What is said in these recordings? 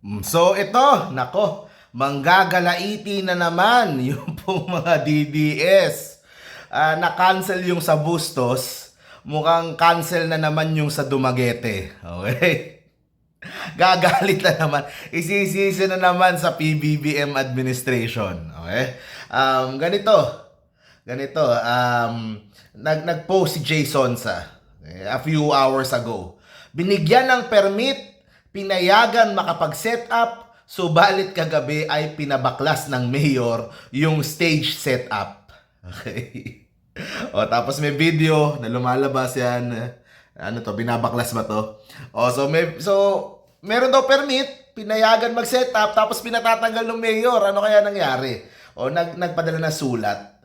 Mm, So ito, nako, manggagalaiti na naman yung pong mga DDS. Ah, na-cancel yung sa Bustos, mukhang cancel na naman yung sa Dumaguete. Okay? Gagalit na naman. Isisisi na naman sa PBBM administration. Okay? Um, ganito. Ganito. Um, nag, nag-post si Jay Sonsa okay, a few hours ago. Binigyan ng permit, pinayagan makapag-set up, subalit kagabi ay pinabaklas ng mayor yung stage setup. Okay? o tapos may video na lumalabas yan. Ano to, binabaklas ba to? O so may so meron daw permit, pinayagan mag-set up tapos pinatatanggal ng mayor. Ano kaya nangyari? O nag nagpadala na sulat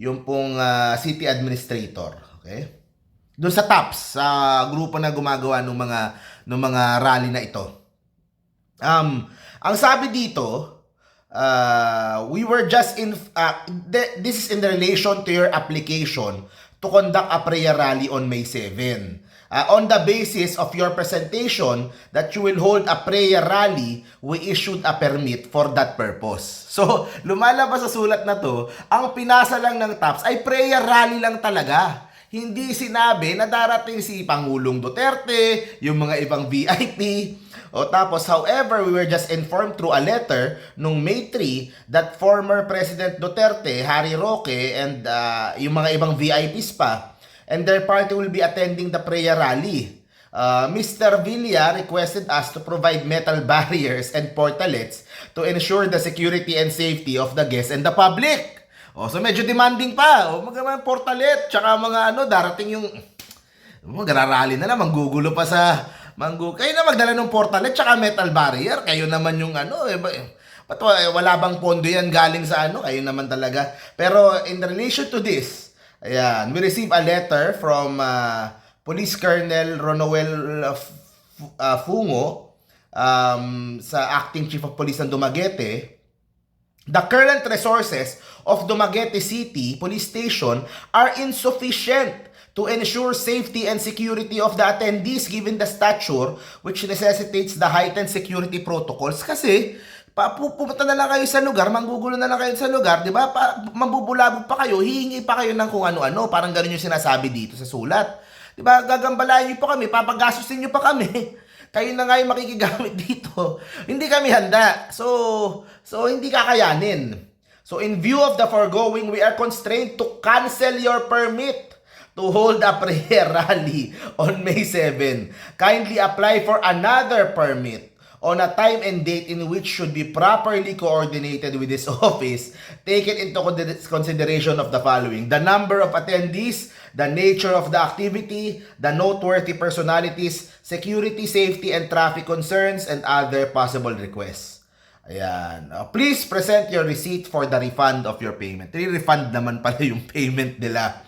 yung pong ah, city administrator, okay? Doon sa TAPS, sa grupo na gumagawa ng mga ng mga rally na ito. Um, ang sabi dito, uh, we were just in uh, th- this is in relation to your application to conduct a prayer rally on May 7. Uh, on the basis of your presentation that you will hold a prayer rally, we issued a permit for that purpose. So, lumalabas sa sulat na to, ang pinasa lang ng TAPS ay prayer rally lang talaga. Hindi sinabi na darating si Pangulong Duterte, yung mga ibang VIP, o tapos, however, we were just informed through a letter nung May 3 that former President Duterte, Harry Roque, and uh, yung mga ibang VIPs pa, and their party will be attending the prayer rally. Uh, Mr. Villa requested us to provide metal barriers and portalets to ensure the security and safety of the guests and the public. O, so medyo demanding pa. O, mga, mga portalet, tsaka mga ano, darating yung Magrarally na lang, manggugulo pa sa manggu. Kayo na magdala ng portalet tsaka metal barrier. Kayo naman yung ano, eh, ba- ba't wa- eh, wala bang pondo yan galing sa ano? Kayo naman talaga. Pero in relation to this, ayan, we received a letter from uh, Police Colonel Ronoel uh, uh, Fungo um, sa Acting Chief of Police ng Dumaguete The current resources of Dumaguete City Police Station are insufficient to ensure safety and security of the attendees given the stature which necessitates the heightened security protocols kasi pupunta na lang kayo sa lugar, manggugulo na lang kayo sa lugar, di ba? Pa, mambubulabog pa kayo, hihingi pa kayo ng kung ano-ano, parang ganun yung sinasabi dito sa sulat. Di ba? Gagambalayan niyo pa kami, papagastusin niyo pa kami. kayo na nga yung makikigamit dito. hindi kami handa. So, so hindi kakayanin. So in view of the foregoing, we are constrained to cancel your permit to hold a prayer rally on May 7. Kindly apply for another permit on a time and date in which should be properly coordinated with this office, taken into con- consideration of the following. The number of attendees, the nature of the activity, the noteworthy personalities, security, safety, and traffic concerns, and other possible requests. Ayan. Uh, please present your receipt for the refund of your payment. Re-refund naman pala yung payment nila.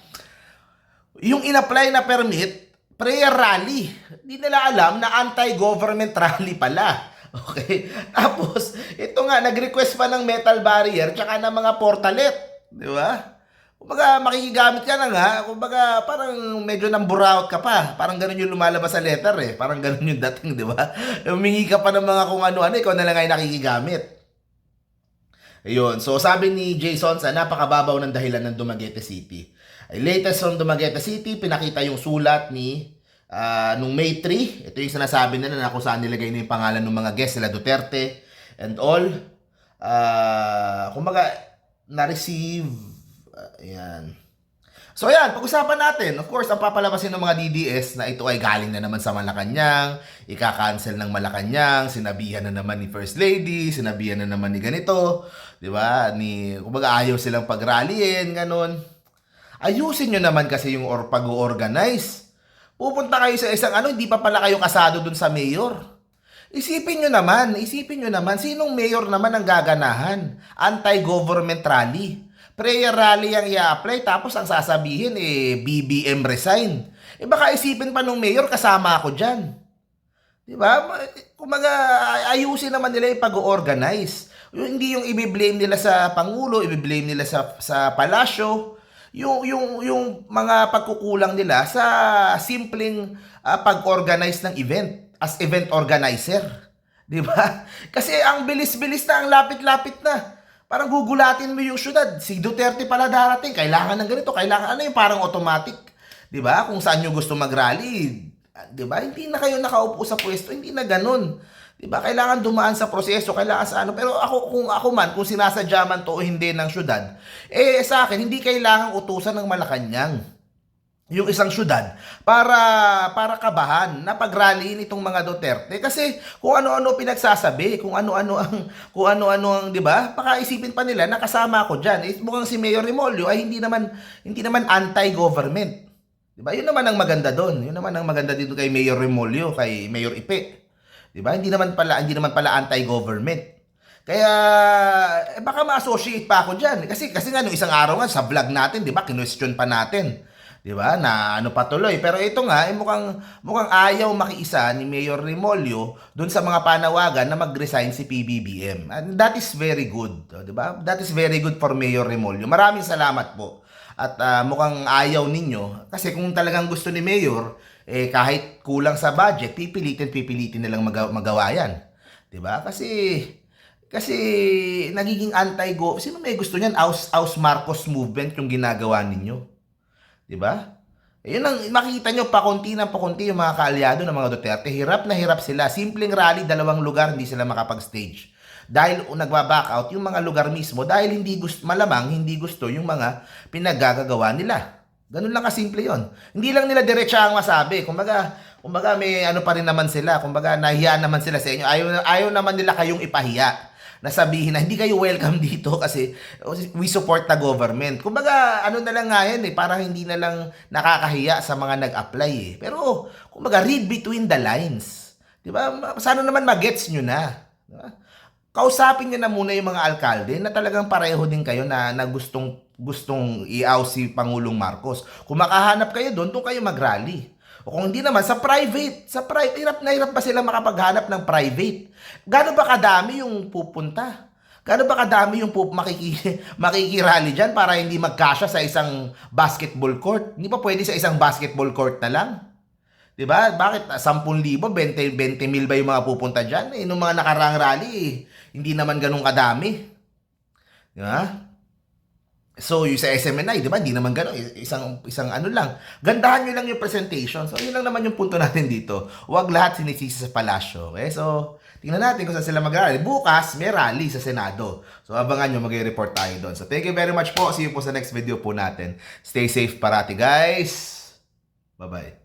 Yung in-apply na permit, prayer rally. Hindi nila alam na anti-government rally pala. Okay? Tapos, ito nga, nag-request pa ng metal barrier tsaka ng mga portalet. Di ba? Kumbaga, makikigamit ka na nga. Kumbaga, parang medyo nang buraot ka pa. Parang ganun yung lumalabas sa letter eh. Parang ganun yung dating, di ba? Humingi ka pa ng mga kung ano-ano, ikaw na lang ay nakikigamit. Ayun. So, sabi ni Jason sa napakababaw ng dahilan ng Dumaguete City. Ay, latest from Dumaguete City, pinakita yung sulat ni ah, nung May 3. Ito yung sinasabi nila na kung saan nilagay na yung pangalan ng mga guests nila Duterte and all. Ah, kumbaga, na-receive. Ah, ayan. So ayan, pag-usapan natin. Of course, ang papalabasin ng mga DDS na ito ay galing na naman sa Malacanang, ika-cancel ng Malacanang, sinabihan na naman ni First Lady, sinabihan na naman ni ganito, 'di ba? Ni kumbaga ayaw silang pagrallyin, ganun. Ayusin nyo naman kasi yung or pag-organize. Pupunta kayo sa isang ano, hindi pa pala kayo kasado dun sa mayor. Isipin nyo naman, isipin nyo naman, sinong mayor naman ang gaganahan? Anti-government rally. Prayer rally ang i-apply, tapos ang sasabihin, eh, BBM resign. Eh baka isipin pa nung mayor, kasama ako dyan. Di ba? Ma- Kumaga, ayusin naman nila yung pag-organize. Hindi yung i-blame nila sa Pangulo, i-blame nila sa, sa palasyo. Yung, yung, yung mga pagkukulang nila sa simpleng ah, pag-organize ng event as event organizer. Di ba? Kasi ang bilis-bilis na, ang lapit-lapit na. Parang gugulatin mo yung syudad. Si Duterte pala darating. Kailangan ng ganito. Kailangan ano yung parang automatic. Di ba? Kung saan nyo gusto mag-rally. Di ba? Hindi na kayo nakaupo sa pwesto. Hindi na ganun. Di ba? Kailangan dumaan sa proseso. Kailangan sa ano. Pero ako, kung ako man, kung sinasadya man to o hindi ng syudad, eh sa akin, hindi kailangan utusan ng Malacanang yung isang syudad para para kabahan na pagrallying itong mga Duterte kasi kung ano-ano pinagsasabi, kung ano-ano ang kung ano-ano ang 'di ba? Pakaisipin pa nila na kasama ako diyan. Eh, mukhang si Mayor Remolyo ay hindi naman hindi naman anti-government. 'Di ba? Yun naman ang maganda doon. Yun naman ang maganda dito kay Mayor Remolyo, kay Mayor Ipe. 'Di ba? Hindi naman pala hindi naman pala anti-government. Kaya eh, baka ma-associate pa ako diyan kasi kasi nga nung isang araw nga sa vlog natin, 'di ba? Kinwestiyon pa natin. 'Di ba? Na ano patuloy. Pero ito nga, eh, mukhang mukhang ayaw makiisa ni Mayor Remolyo doon sa mga panawagan na mag-resign si PBBM. And that is very good, 'di ba? That is very good for Mayor Remolyo. Maraming salamat po. At ah, mukhang ayaw ninyo kasi kung talagang gusto ni Mayor eh kahit kulang sa budget, pipilitin pipilitin nilang magawa, magawa 'yan. 'Di ba? Kasi kasi nagiging anti-go. Sino may gusto niyan? Aus, Aus Marcos movement yung ginagawa ninyo. 'Di ba? Yun ang makikita nyo, pakunti na pakunti yung mga kaalyado ng mga Duterte. Hirap na hirap sila. Simpleng rally, dalawang lugar, hindi sila makapag-stage. Dahil nagba-back out yung mga lugar mismo dahil hindi gusto, malamang hindi gusto yung mga pinaggagawa nila. Ganun lang kasimple yon. Hindi lang nila diretsa ang masabi. Kumbaga, kumbaga may ano pa rin naman sila. Kumbaga nahiya naman sila sa inyo. Ayaw, ayaw naman nila kayong ipahiya na sabihin na hindi kayo welcome dito kasi we support the government. Kumbaga, ano na lang nga yan eh, parang hindi na lang nakakahiya sa mga nag-apply eh. Pero, kumbaga, read between the lines. Di ba? Sana naman magets nyo na. Di ba? Kausapin nyo na muna yung mga alkalde na talagang pareho din kayo na, na gustong gustong iaw si Pangulong Marcos. Kung makahanap kayo doon, doon kayo mag-rally. O kung hindi naman, sa private. Sa private, hirap na hirap ba sila makapaghanap ng private? Gano'n ba kadami yung pupunta? Gano'n ba kadami yung pup makiki, makikirally dyan para hindi magkasya sa isang basketball court? Hindi pa pwede sa isang basketball court na lang? 'Di ba? Bakit 10,000, 20 20 mil ba yung mga pupunta diyan? Eh nung mga nakarang rally, eh, hindi naman ganun kadami. 'Di ba? So, yung sa SMNI, di ba? Hindi naman gano'n. Isang, isang ano lang. Gandahan nyo lang yung presentation. So, yun lang naman yung punto natin dito. Huwag lahat sinisisi sa palasyo. Okay? So, tingnan natin kung saan sila mag-rally. Bukas, may rally sa Senado. So, abangan nyo, mag-report tayo doon. So, thank you very much po. See you po sa next video po natin. Stay safe parati, guys. Bye-bye.